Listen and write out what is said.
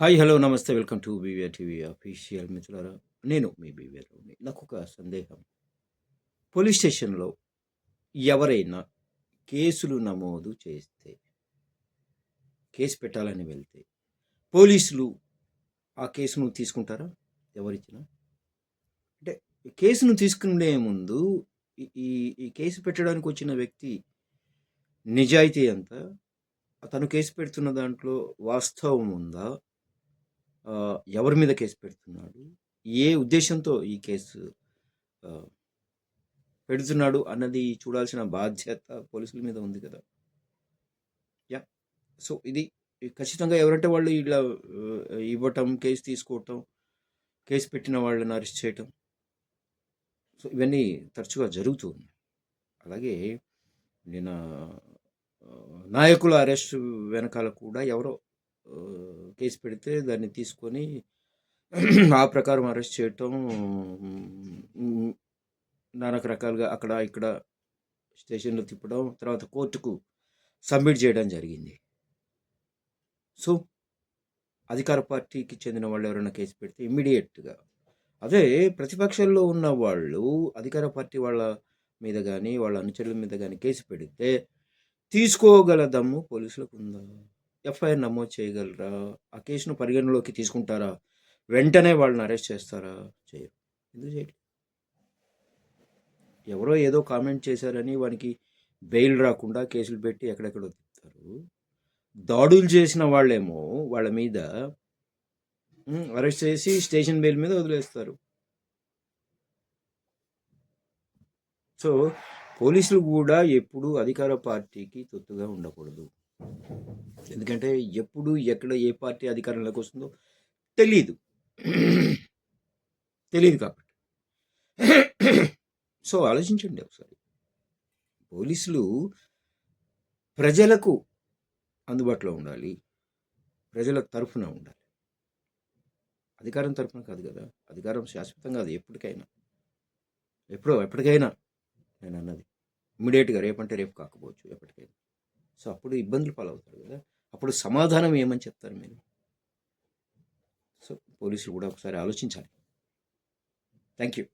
Hi hello నమస్తే welcome to BVR TV official మిత్రులారా. నేను మీ బీవీఆర్ నాకు ఒక సందేహం. పోలీస్ స్టేషన్లో ఎవరైనా కేసులు నమోదు చేస్తే కేసు పెట్టాలని వెళ్తే పోలీసులు ఆ కేసును తీసుకుంటారా? ఎవరిచ్చినా? అంటే కేసును తీసుకునే ముందు ఈ- ఈ కేసు పెట్టడానికి వచ్చిన వ్యక్తి నిజాయితీ అంతా తను కేసు పెడుతున్న దాంట్లో వాస్తవం ఉందా? ఎవరి మీద కేసు పెడుతున్నాడు? ఏ ఉద్దేశంతో ఈ కేసు పెడుతున్నాడు అన్నది చూడాల్సిన బాధ్యత పోలీసుల మీద ఉంది కదా? యా. సో ఇది ఖచ్చితంగా ఎవరంటే వాళ్ళు ఇలా ఇవ్వటం కేసు తీసుకోవటం కేసు పెట్టిన వాళ్ళని అరెస్ట్ చేయటం. సో ఇవన్నీ తరచుగా జరుగుతుంది అలాగే నిన్న నాయకుల అరెస్ట్ వెనకాల కూడా ఎవరో కేసు పెడితే దాన్ని తీసుకొని ఆ ప్రకారం అరెస్ట్ చేయటం నానక రకాలుగా అక్కడ ఇక్కడ స్టేషన్లో తిప్పడం తర్వాత కోర్టుకు సబ్మిట్ చేయడం జరిగింది. సో అధికార పార్టీకి చెందిన వాళ్ళు ఎవరైనా కేసు పెడితే ఇమ్మీడియట్గా. అదే ప్రతిపక్షంలో ఉన్న వాళ్ళు అధికార పార్టీ వాళ్ళ మీద కానీ వాళ్ళ అనుచరుల మీద కానీ కేసు పెడితే తీసుకోగల దమ్ము పోలీసులకు ఉందా? ఎఫ్ఐఆర్ నమోదు చేయగలరా? ఆ కేసును పరిగణలోకి తీసుకుంటారా? వెంటనే వాళ్ళని అరెస్ట్ చేస్తారా? చేయరు. ఎందుకు చేయరు ఎవరో ఏదో కామెంట్ చేశారని వానికి బెయిల్ రాకుండా కేసులు పెట్టి ఎక్కడెక్కడో తిప్పుతారు దాడులు చేసిన వాళ్ళేమో వాళ్ళ మీద అరెస్ట్ చేసి స్టేషన్ బెయిల్ మీద వదిలేస్తారు. సో పోలీసులు కూడా ఎప్పుడు అధికార పార్టీకి తొత్తుగా ఉండకూడదు. ఎందుకంటే ఎప్పుడు ఎక్కడ ఏ పార్టీ అధికారంలోకి వస్తుందో తెలియదు తెలియదు కాబట్టి. సో ఆలోచించండి ఒకసారి. పోలీసులు ప్రజలకు అందుబాటులో ఉండాలి. ప్రజల తరఫున ఉండాలి. అధికారం తరఫున కాదు కదా. అధికారం శాశ్వతం కాదు ఎప్పటికైనా. ఎప్పుడో ఎప్పటికైనా నేను అన్నది. ఇమ్మీడియట్గా రేపంటే రేపు కాకపోవచ్చు ఎప్పటికైనా. సో అప్పుడు ఇబ్బందులు పాలవుతారు కదా. అప్పుడు సమాధానం ఏమని చెప్తారు మీరు? సో పోలీసులు కూడా ఒకసారి ఆలోచించాలి. Thank you